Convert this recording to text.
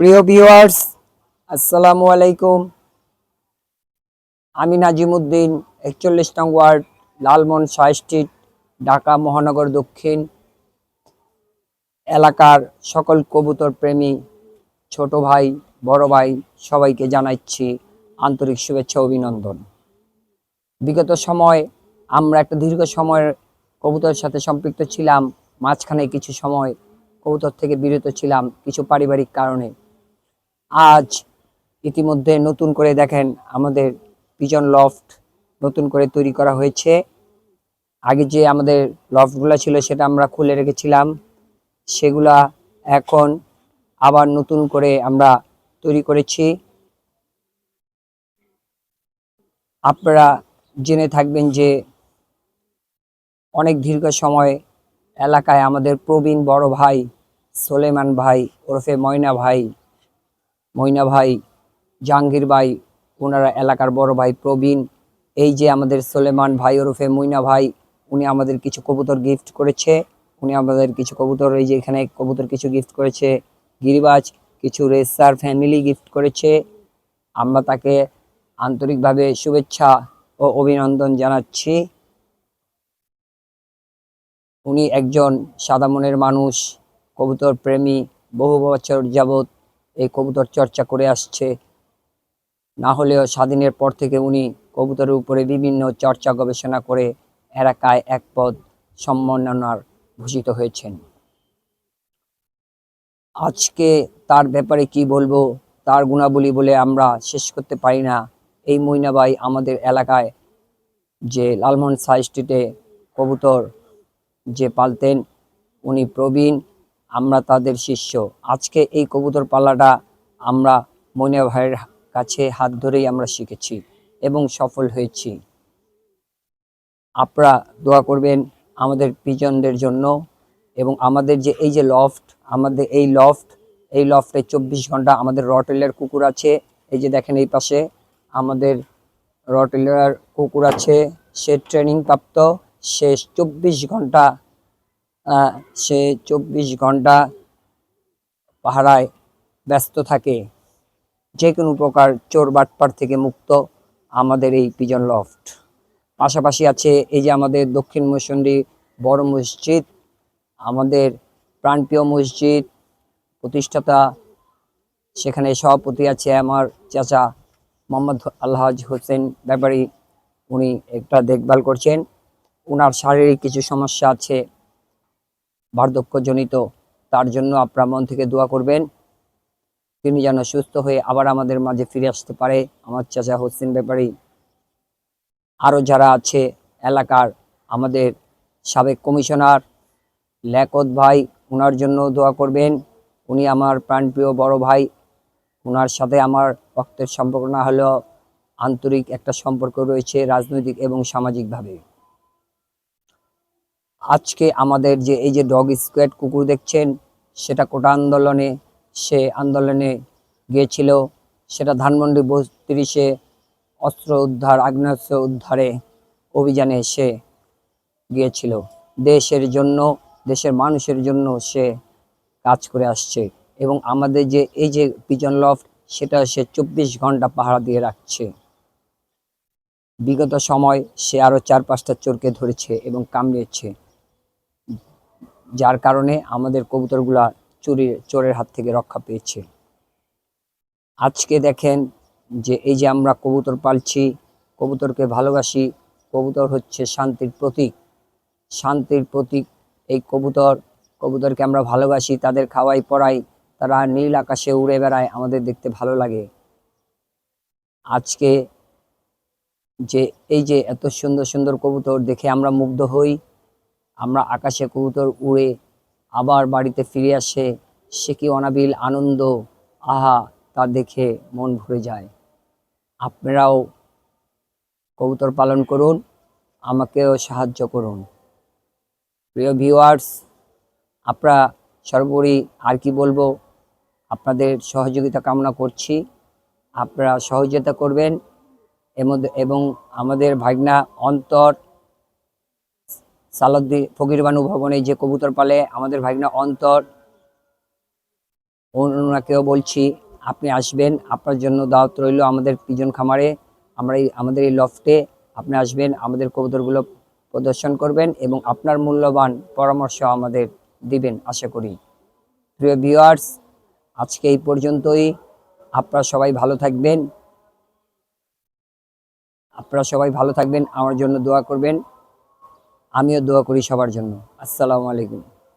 প্রিয় ভিউয়ার্স, আসসালামু আলাইকুম। আমি নাজিমুদ্দিন, একচল্লিশ নং ওয়ার্ড লালমন শাহ স্ট্রিট, ঢাকা, মহানগর দক্ষিণ। এলাকার সকল কবুতর প্রেমী, ছোট ভাই, বড় ভাই, সবাইকে জানাচ্ছি আন্তরিক শুভেচ্ছা, অভিনন্দন। বিগত সময় আমরা একটা দীর্ঘ সময়ের কবুতরের সাথে সম্পৃক্ত ছিলাম। মাঝখানে কিছু সময় কবুতর থেকে বিরত ছিলাম, কিছু পারিবারিক কারণে। আজ ইতিমধ্যে নতুন করে দেখেন আমাদের পিজন লফট নতুন করে তৈরি করা হয়েছে। আগে যে আমাদের লফটগুলো ছিল সেটা আমরা খুলে রেখেছিলাম। সেগুলা এখন আবার নতুন করে আমরা তৈরি করেছি। আপনারা জেনে থাকবেন যে অনেক দীর্ঘ সময় এলাকায় আমাদের প্রবীণ বড় ভাই সোলেমান ভাই ওরফে ময়না ভাই ময়না ভাই, জাহাঙ্গীর ভাই, ওনারা এলাকার বড় ভাই প্রবীণ। এই যে আমাদের সোলেমান ভাই ওরফে ময়না ভাই, উনি আমাদের কিছু কবুতর গিফট করেছে। উনি আমাদের কিছু কবুতর, এই যে এখানে কবুতর কিছু গিফট করেছে। গিরিবাজ কিছু রেসার ফ্যামিলি গিফট করেছে। আমরা তাকে আন্তরিকভাবে শুভেচ্ছা ও অভিনন্দন জানাচ্ছি। উনি একজন সাদা মনের মানুষ, কবুতর প্রেমী, বহু বছর যাবৎ এই কবুতর চর্চা করে আসছে। না হলেও স্বাধীনের পর থেকে উনি কবুতরের উপরে বিভিন্ন চর্চা গবেষণা করে এলাকায় এক পদ সম্মাননার ভূষিত হয়েছেন। আজকে তার ব্যাপারে কি বলব, তার গুণাবলী বলে আমরা শেষ করতে পারি না। এই মইনাবাই আমাদের এলাকায় যে লালমোহন সাই স্ট্রিটে কবুতর যে পালতেন, উনি প্রবীণ আমরা তাদের শিষ্য। আজকে এই কবুতর পাল্লাটা আমরা মইনা ভাইয়ের কাছে হাত ধরেই আমরা শিখেছি এবং সফল হয়েছি। আপনারা দোয়া করবেন আমাদের পিজনদের জন্য এবং আমাদের যে এই যে লফট আমাদের এই লফট এই লফটে চব্বিশ ঘণ্টা আমাদের রটেলের কুকুর আছে। এই যে দেখেন এই পাশে আমাদের রটেলার কুকুর আছে। সে ট্রেনিং প্রাপ্ত। সে চব্বিশ ঘণ্টা সে চব্বিশ ঘণ্টা পাহারায় ব্যস্ত থাকে। যে কোনো প্রকার চোর বাটপার থেকে মুক্ত আমাদের এই পিজন লফট। পাশাপাশি আছে এই যে আমাদের দক্ষিণ মসন্ডি বড় মসজিদ, আমাদের প্রাণপ্রিয় মসজিদ, প্রতিষ্ঠাতা সেখানে সভাপতি আছে আমার চাচা মোহাম্মদ আলহাজ হোসেন ব্যাপারী। উনি একটা দেখভাল করছেন। ওনার শারীরিক কিছু সমস্যা আছে। বার্ধক্যজনিত, তার জন্য আপনার মন থেকে দোয়া করবেন। তিনি যেন সুস্থ হয়ে আবার আমাদের মাঝে ফিরে আসতে পারে। আমার চাচা হোসেন ব্যাপারী, আরও যারা আছে এলাকার আমাদের সাবেক কমিশনার লেকত ভাই ওনার জন্য দোয়া করবেন। উনি আমার প্রাণপ্রিয় বড় ভাই। ওনার সাথে আমার রক্তের সম্পর্ক না হলেও আন্তরিক একটা সম্পর্ক রয়েছে রাজনৈতিক এবং সামাজিকভাবে। আজকে আমাদের যে এই যে ডগ স্কোয়াড কুকুর দেখছেন, সেটা কোটা আন্দোলনে, সে আন্দোলনে গিয়েছিল। সেটা ধানমন্ডি বত্রিশে অস্ত্র উদ্ধার, আগ্নেয়াস্ত্র উদ্ধারে অভিযানে সে গিয়েছিল। দেশের জন্য, দেশের মানুষের জন্য সে কাজ করে আসছে এবং আমাদের যে এই যে পিজন লফট, সেটা সে চব্বিশ ঘণ্টা পাহারা দিয়ে রাখছে। বিগত সময় সে আরও চার পাঁচটা চোরকে ধরেছে এবং কামড়িয়েছে যার কারণে আমাদের কবুতরগুলা চুরি চোরের হাত থেকে রক্ষা পেয়েছে। আজকে দেখেন যে এই যে আমরা কবুতর পালছি, কবুতরকে ভালোবাসি, কবুতর হচ্ছে শান্তির প্রতীক। শান্তির প্রতীক এই কবুতর, কবুতরকে আমরা ভালোবাসি, তাদের খাওয়াই, পড়াই, তারা নীল আকাশে উড়ে বেড়ায়, আমাদের দেখতে ভালো লাগে। আজকে যে এই যে এত সুন্দর সুন্দর কবুতর দেখে আমরা মুগ্ধ হই আমরা আকাশে কবুতর উড়ে আবার বাড়িতে ফিরে আসে, সে কি অনাবিল আনন্দ? আহা, তা দেখে মন ভরে যায়। আপনারাও কবুতর পালন করুন, আমাকেও সাহায্য করুন। প্রিয় ভিউয়ার্স আপনারা সর্বোপরি আর কি বলব? আপনাদের সহযোগিতা কামনা করছি। আপনারা সহযোগিতা করবেন এবং আমাদের ভাগনা অন্তর সালাদ্দি ফকিরবানু ভবনে যে কবুতর পালে, আমাদের ভাগনা অন্তর। ওনাকেও বলছি, আপনি আসবেন, আপনার জন্য দাওয়াত রইল আমাদের পিজন খামারে। আমরা এই, আমাদের এই লফটে আপনি আসবেন, আমাদের কবুতরগুলো প্রদর্শন করবেন এবং আপনার মূল্যবান পরামর্শ আমাদের দিবেন, আশা করি। প্রিয় ভিউয়ার্স, আজকে এই পর্যন্তই। আপনারা সবাই ভালো থাকবেন। আপনারা সবাই ভালো থাকবেন, আমার জন্য দোয়া করবেন। আমিও দোয়া করি সবার জন্য। আসসালামু আলাইকুম।